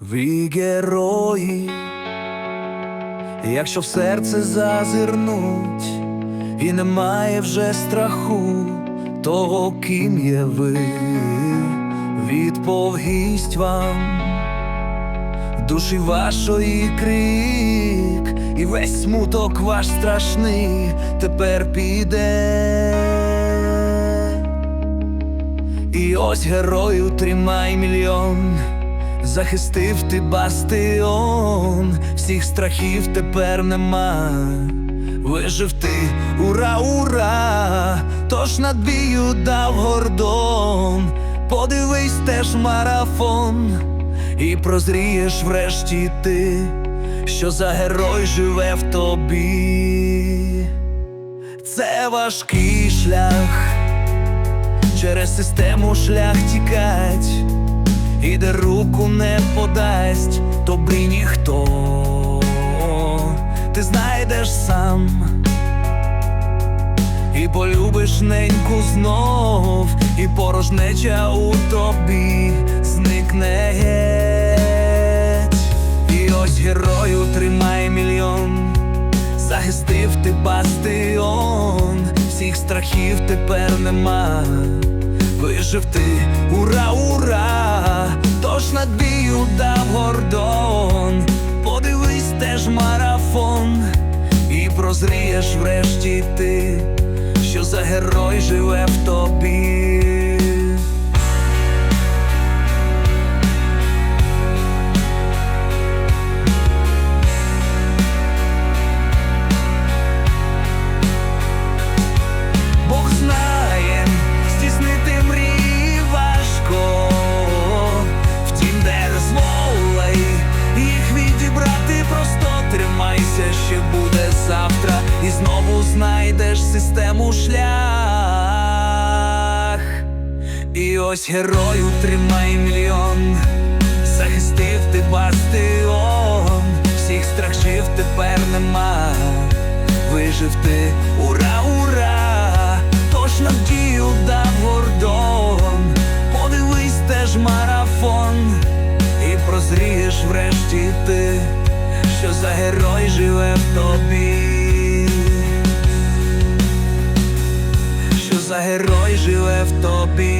Ви герої, якщо в серце зазирнуть, і немає вже страху того, ким є ви, відповість вам, душі вашої крик, і весь смуток ваш страшний тепер піде. І ось герою тримай мільйон, захистив ти бастион, всіх страхів тепер нема. Вижив ти, ура, ура, тож над бію дав гордон, подивись теж марафон, і прозрієш врешті ти, що за герой живе в тобі. Це важкий шлях. Через систему шлях тікать, і де руку не подасть тобі ніхто, ти знайдеш сам і полюбиш неньку знов, і порожнеча у тобі зникне геть. І ось герою тримай мільйон. Захистив ти бастион, всіх страхів тепер нема. Вижив ти, ура, ура, тож над бію дав гордон, подивись теж марафон, і прозрієш врешті ти, що за герой живе в тобі. Систему шлях. І ось герою тримай мільйон, захистив ти бастион, всіх страхів тепер нема. Вижив ти, ура, ура, тож надію дав гордон, подивись теж марафон, і прозрієш врешті ти, що за герой живе в тобі, герой живе в тобі.